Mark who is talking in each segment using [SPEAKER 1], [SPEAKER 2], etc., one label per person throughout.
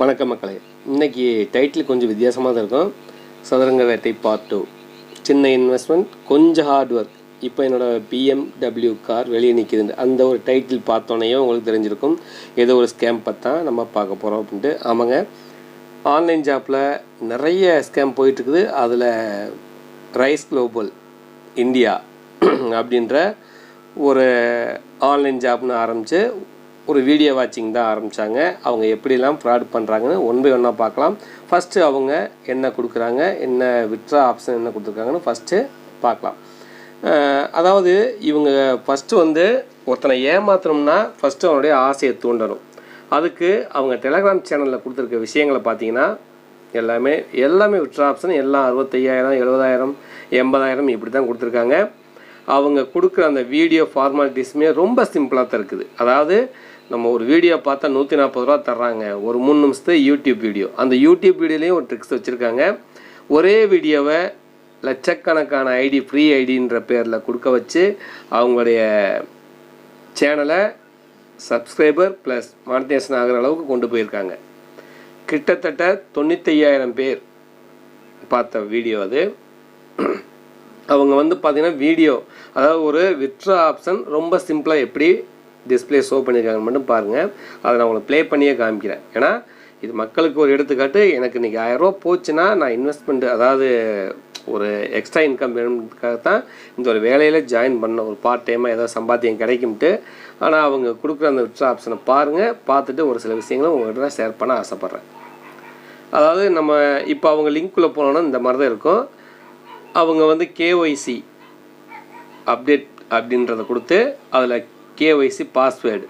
[SPEAKER 1] வணக்கம் மக்களே. இன்றைக்கி டைட்டில் கொஞ்சம் வித்தியாசமாக தான் இருக்கும். சதுரங்க வேட்டை பார்ட் டூ சின்ன இன்வெஸ்ட்மெண்ட் கொஞ்சம் ஹார்ட் ஒர்க் இப்போ என்னோடய பிஎம்டபிள்யூ கார் வெளியே நிற்கிது அந்த ஒரு டைட்டில் பார்த்தோன்னே உங்களுக்கு தெரிஞ்சிருக்கும். ஏதோ ஒரு ஸ்கேம் பார்த்தா நம்ம பார்க்க போகிறோம் அப்படின்ட்டு. ஆமாங்க. ஆன்லைன் ஜாப்பில் நிறைய ஸ்கேம் போயிட்டுருக்குது. அதில் ரைஸ் குளோபல் இந்தியா அப்படின்ற ஒரு ஆன்லைன் ஜாப்னு ஆரம்பித்து ஒரு வீடியோ வாட்சிங் தான் ஆரம்பித்தாங்க அவங்க எப்படிலாம் ஃப்ராட் பண்ணுறாங்கன்னு ஒன் பை ஒன்னாக பார்க்கலாம். ஃபஸ்ட்டு அவங்க என்ன கொடுக்குறாங்க என்ன விட்ரா ஆப்ஷன் என்ன கொடுத்துருக்காங்கன்னு ஃபஸ்ட்டு பார்க்கலாம். அதாவது இவங்க ஃபஸ்ட்டு வந்து ஒருத்தனை ஏமாத்தணும்னா ஃபஸ்ட்டு அவனுடைய ஆசையை தூண்டணும். அதுக்கு அவங்க டெலகிராம் சேனலில் கொடுத்துருக்க விஷயங்களை பார்த்தீங்கன்னா எல்லாமே எல்லாமே விட்ரா ஆப்ஷன் எல்லாம் அறுபத்தையாயிரம் எழுபதாயிரம் எண்பதாயிரம் இப்படி தான் கொடுத்துருக்காங்க. அவங்க கொடுக்குற அந்த வீடியோ ஃபார்மாலிட்டிஸுமே ரொம்ப சிம்பிளாக தான் இருக்குது. அதாவது நம்ம ஒரு வீடியோ பார்த்தா நூற்றி நாற்பது ரூபா தர்றாங்க. ஒரு மூணு நிமிஷத்து யூடியூப் வீடியோ அந்த யூடியூப் வீடியோலேயும் ஒரு ட்ரிக்ஸ் வச்சுருக்காங்க. ஒரே வீடியோவை லட்சக்கணக்கான ஐடி ஃப்ரீ ஐடின்ற பேரில் கொடுக்க வச்சு அவங்களுடைய சேனலை சப்ஸ்கிரைபர் ப்ளஸ் மானிட்டேஷன் ஆகிற அளவுக்கு கொண்டு போயிருக்காங்க. கிட்டத்தட்ட தொண்ணூத்தையாயிரம் பேர் பார்த்த வீடியோ அது. அவங்க வந்து பார்த்திங்கன்னா வீடியோ அதாவது ஒரு விட்ரா ஆப்ஷன் ரொம்ப சிம்பிளாக எப்படி டிஸ்பிளே ஷோ பண்ணியிருக்காங்கன்னு மட்டும் பாருங்கள் அதை நான் உங்களுக்கு ப்ளே பண்ணியே காமிக்கிறேன். ஏன்னா இது மக்களுக்கு ஒரு எடுத்துக்காட்டு. எனக்கு இன்றைக்கி ஆயிரரூவா போச்சுன்னா நான் இன்வெஸ்ட்மெண்ட் அதாவது ஒரு எக்ஸ்ட்ரா இன்கம் வேணுங்கிறதுக்காக தான் இந்த ஒரு வேலையில் ஜாயின் பண்ண ஒரு பார்ட் டைமாக ஏதாவது சம்பாத்தியம் கிடைக்கும்ட்டு. ஆனால் அவங்க கொடுக்குற அந்த விட்ரா ஆப்ஷனை பாருங்கள் பார்த்துட்டு ஒரு சில விஷயங்களும் உங்கள்கிட்ட தான் ஷேர் பண்ண ஆசைப்பட்றேன். அதாவது நம்ம இப்போ அவங்க லிங்க்குள்ளே போனோன்னா இந்த மாதிரி தான் இருக்கும். அவங்க வந்து கேஒய்சி அப்டேட் அப்படின்றத கொடுத்து அதில் கேஒய்சி பாஸ்வேர்டு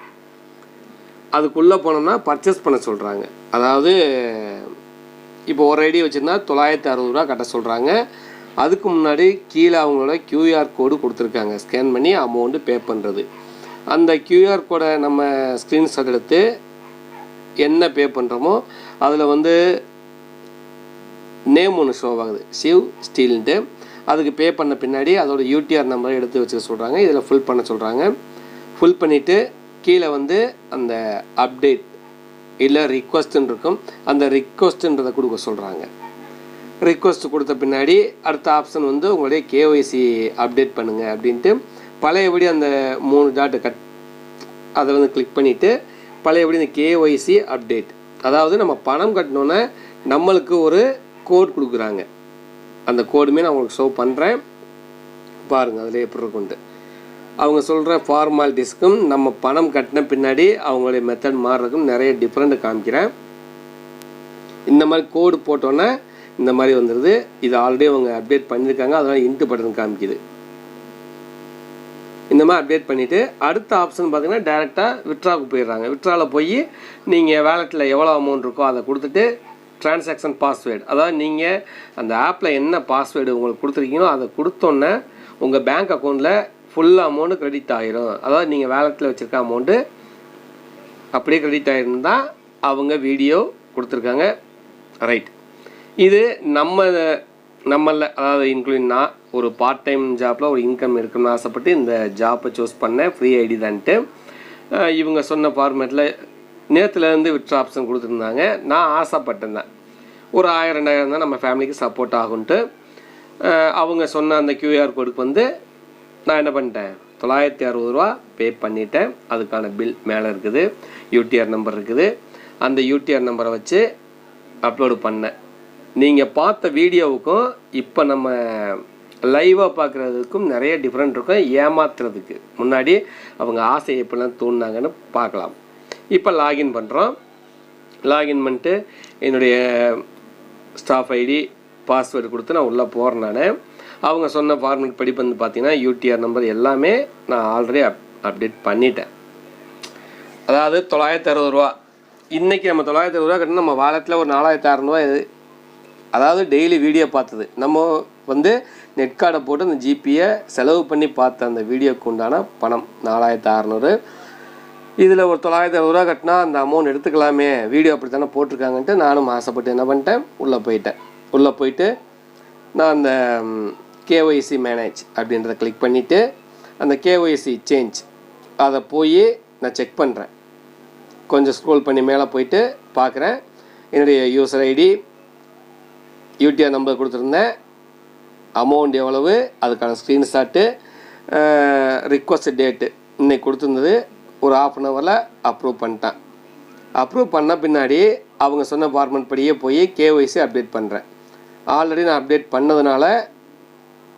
[SPEAKER 1] அதுக்குள்ளே போனோம்னா பர்ச்சேஸ் பண்ண சொல்கிறாங்க அதாவது இப்போ ஒரு ஐடி வச்சுருந்தா தொள்ளாயிரத்தி அறுபது ரூபா கட்ட சொல்கிறாங்க அதுக்கு முன்னாடி கீழே அவங்களோட கியூஆர் கோடு கொடுத்துருக்காங்க. ஸ்கேன் பண்ணி அமௌண்ட்டு பே பண்ணுறது அந்த கியூஆர் கோடை நம்ம ஸ்க்ரீன்ஷாட் எடுத்து என்ன பே பண்ணுறோமோ அதில் வந்து நேம் ஒன்று ஷோ ஆகுது. சிவ் ஸ்டீல்ன்ட்டு அதுக்கு பே பண்ண பின்னாடி அதோட யூடிஆர் நம்பரை எடுத்து வச்சுக்க சொல்கிறாங்க இதில் ஃபுல் பண்ண சொல்கிறாங்க ஃபுல் பண்ணிவிட்டு கீழே வந்து அந்த அப்டேட் இல்லை ரிக்வஸ்ட்டுன்னு இருக்கும் அந்த ரிக்வஸ்ட்டுன்றதை கொடுக்க சொல்கிறாங்க ரிக்வஸ்ட் கொடுத்த பின்னாடி அடுத்த ஆப்ஷன் வந்து உங்களுடைய கேஒய்சி அப்டேட் பண்ணுங்கள் அப்படின்ட்டு பழையபடி அந்த மூணு டாட்டு கட் அதை வந்து கிளிக் பண்ணிவிட்டு பழையபடி இந்த கேஒய்சி அப்டேட் அதாவது நம்ம பணம் கட்டினோன்னே நம்மளுக்கு ஒரு கோட் கொடுக்குறாங்க. அந்த கோடுமே நான் உங்களுக்கு ஷோ பண்ணுறேன் பாருங்கள் அதில் எப்படி இருக்குன்ட்டு. அவங்க சொல்கிற ஃபார்மாலிட்டிஸ்க்கும் நம்ம பணம் கட்டின பின்னாடி அவங்களுடைய மெத்தட் மாறுறதுக்கும் நிறைய டிஃப்ரெண்ட்டு காமிக்கிறேன். இந்த மாதிரி கோடு போட்டோன்னே இந்த மாதிரி வந்துடுது இது ஆல்ரெடி அவங்க அப்டேட் பண்ணியிருக்காங்க அதனால் இன்ட்டு பட்டன் காமிக்குது. இந்த மாதிரி அப்டேட் பண்ணிவிட்டு அடுத்த ஆப்ஷன் பார்த்தீங்கன்னா டேரெக்டாக விட்ராவுக்கு போயிடுறாங்க. விட்ராவில் போய் நீங்கள் வேலெட்டில் எவ்வளோ அமௌண்ட் இருக்கோ அதை கொடுத்துட்டு டிரான்சாக்ஷன் பாஸ்வேர்டு அதாவது நீங்கள் அந்த ஆப்பில் என்ன பாஸ்வேர்டு உங்களுக்கு கொடுத்துருக்கீங்களோ அதை கொடுத்தோன்னே உங்கள் பேங்க் அக்கௌண்ட்டில் ஃபுல் அமௌண்ட்டு க்ரெடிட் ஆகிரும் அதாவது நீங்கள் வேலத்தில் வச்சுருக்க அமௌண்ட்டு அப்படியே கிரெடிட் ஆகிருந்தால் அவங்க வீடியோ கொடுத்துருக்காங்க. ரைட் இது நம்ம நம்மளில் அதாவது இன்க்ளூடிங்னா ஒரு பார்ட் டைம் ஜாப்பில் ஒரு இன்கம் இருக்குன்னு ஆசைப்பட்டு இந்த ஜாப்பை சூஸ் பண்ணேன். ஃப்ரீ ஐடி தான்ட்டு. இவங்க சொன்ன ஃபார்மேட்டில் நேற்றுலேருந்து விட்ற ஆப்ஷன் கொடுத்துருந்தாங்க. நான் ஆசைப்பட்டிருந்தேன் ஒரு ஆயிரம் ரெண்டாயிரம் தான் நம்ம ஃபேமிலிக்கு சப்போர்ட் ஆகுன்ட்டு அவங்க சொன்ன அந்த கியூஆர் கோடுக்கு வந்து நான் என்ன பண்ணிட்டேன்? தொள்ளாயிரத்தி அறுபது ரூபா பே பண்ணிட்டேன். அதுக்கான பில் மேலே இருக்குது. யூடிஆர் நம்பர் இருக்குது. அந்த யூடிஆர் நம்பரை வச்சு அப்லோடு பண்ணேன். நீங்கள் பார்த்த வீடியோவுக்கும் இப்போ நம்ம லைவாக பார்க்குறதுக்கும் நிறைய டிஃப்ரெண்ட் இருக்கும். ஏமாத்துறதுக்கு. முன்னாடி அவங்க ஆசையை எப்படிலாம் தூண்டினாங்கன்னு பார்க்கலாம். இப்போ லாகின் பண்ணுறோம் லாகின் பண்ணிட்டு என்னுடைய ஸ்டாஃப் ஐடி பாஸ்வேர்டு கொடுத்து நான் உள்ளே போகிறேன் நான். அவங்க சொன்ன ஃபார்மேட் படி வந்து பார்த்தீங்கன்னா யூடிஆர் நம்பர் எல்லாமே நான் ஆல்ரெடி அப் அப்டேட் பண்ணிட்டேன். அதாவது தொள்ளாயிரத்தி அறுபது ரூபா. இன்றைக்கி நம்ம தொள்ளாயிரத்தி அறுபது ரூபா கட்டினா நம்ம வாலெட்டில் ஒரு நாலாயிரத்தி அறநூறுவா இது. அதாவது டெய்லி வீடியோ பார்த்தது. நம்ம வந்து நெட் கார்டை போட்டு அந்த ஜிபியை செலவு பண்ணி பார்த்த அந்த வீடியோக்கு உண்டான பணம் நாலாயிரத்தி அறநூறு. இதில் ஒரு தொள்ளாயிரத்தி அறுபது ரூபா கட்டினா அந்த அமௌண்ட் எடுத்துக்கலாமே. வீடியோ அப்படி தானே போட்டிருக்காங்கன்ட்டு நானும் ஆசைப்பட்டு என்ன பண்ணிட்டேன் உள்ளே போயிட்டேன். உள்ளே போயிட்டு நான் அந்த கேஒய்சி மேனேஜ் அப்படின்றத கிளிக் பண்ணிவிட்டு அந்த கேஒய்சி சேஞ்ச் அதை போய் நான் செக் பண்ணுறேன் கொஞ்சம் ஸ்க்ரோல் பண்ணி மேலே போயிட்டு பார்க்குறேன் என்னுடைய யூசர் ஐடி யூடிஆர் நம்பர் கொடுத்துருந்தேன். அமௌண்ட் எவ்வளவு அதுக்கான ஸ்க்ரீன்ஷாட்டு ரிக்வஸ்ட் டேட்டு இன்னைக்கு கொடுத்துருந்தது. ஒரு ஆஃப் அன் ஹவரில் அப்ரூவ் பண்ணிட்டேன். அப்ரூவ் பண்ண பின்னாடி அவங்க சொன்ன ஃபார்மெட் படியே போய் கேஒய்சி அப்டேட் பண்ணுறேன் ஆல்ரெடி நான் அப்டேட் பண்ணதுனால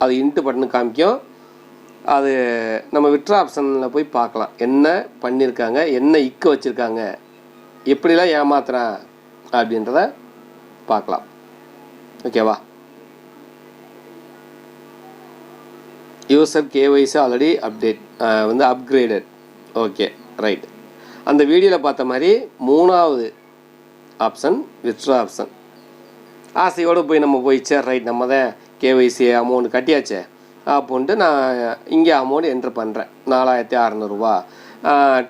[SPEAKER 1] அது இன்ட்டு பட்டன் காமிக்கும். அது நம்ம விட்ரா ஆப்ஷனில் போய் பார்க்கலாம். என்ன பண்ணியிருக்காங்க என்ன இக்கு வச்சுருக்காங்க? எப்படிலாம் ஏமாத்துறான்? அப்படின்றத பார்க்கலாம். ஓகேவா யூசர் கேஒய்சி ஆல்ரெடி அப்டேட் வந்து அப்கிரேடட் ஓகே ரைட் அந்த வீடியோவில் பார்த்த மாதிரி மூணாவது ஆப்ஷன் வித்ட்ரா ஆப்ஷன் ஆசையோடு போய் நம்ம போய் ரைட் நம்ம தான் கேஒய்சி அமௌண்ட் கட்டியாச்சே? அப்படின்ட்டு நான் இங்கே அமௌண்ட் என்ட்ரு பண்ணுறேன் நாலாயிரத்தி அறநூறுவா.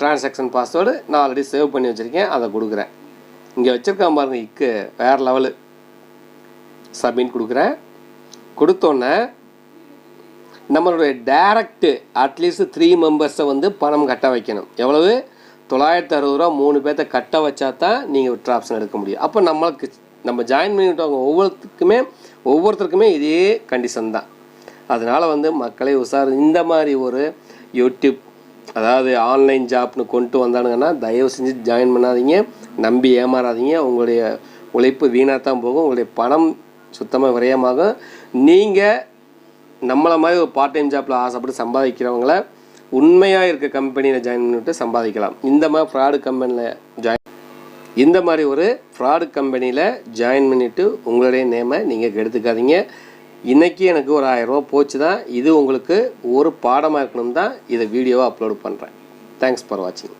[SPEAKER 1] ட்ரான்சாக்ஷன் பாஸ்வேர்டு நான் ஆல்ரெடி சேவ் பண்ணி வச்சுருக்கேன். அதை கொடுக்குறேன். இங்கே வச்சுருக்கேன் பாருங்க இக்கு வேறு லெவலு சப்மிட் கொடுக்குறேன். கொடுத்தோன்னே நம்மளுடைய டேரக்ட்டு அட்லீஸ்ட் த்ரீ மெம்பர்ஸை வந்து பணம் கட்ட வைக்கணும். எவ்வளவு? தொள்ளாயிரத்தி அறுபது ரூபா மூணு பேர்த்த கட்ட வச்சா தான் நீங்கள் விட்ராப்ஷன் எடுக்க முடியும். அப்போ நம்மளுக்கு நம்ம ஜாயின் பண்ணிவிட்டவங்க ஒவ்வொருத்துக்குமே ஒவ்வொருத்தருக்குமே இதே கண்டிஷன் தான். அதனால் வந்து மக்களை உசார் இந்த மாதிரி ஒரு யூடியூப் அதாவது ஆன்லைன் ஜாப்னு கொண்டு வந்தானுங்கன்னா தயவு செஞ்சு ஜாயின் பண்ணாதீங்க. நம்பி ஏமாறாதீங்க. உங்களுடைய உழைப்பு வீணாக தான் போகும். உங்களுடைய பணம் சுத்தமாக விரயமாகும். நீங்கள் நம்மளை மாதிரி ஒரு பார்ட் டைம் ஜாப்பில் ஆசைப்பட்டு சம்பாதிக்கிறவங்கள உண்மையாக இருக்க கம்பெனியில் ஜாயின் பண்ணிவிட்டு சம்பாதிக்கலாம். இந்த மாதிரி ஃப்ராடு கம்பெனியில் ஜாயின் இந்த மாதிரி ஒரு ஃப்ராடு கம்பெனியில் ஜாயின் பண்ணிவிட்டு உங்களுடைய நேமை நீங்கள் கெடுத்துக்காதீங்க. இன்றைக்கி எனக்கு ஒரு ஆயிரரூபா போச்சு தான் இது உங்களுக்கு ஒரு பாடமாக இருக்கணும் தான் இதை வீடியோவாக அப்லோட் பண்ணுறேன் தேங்க்ஸ் ஃபார் வாட்சிங்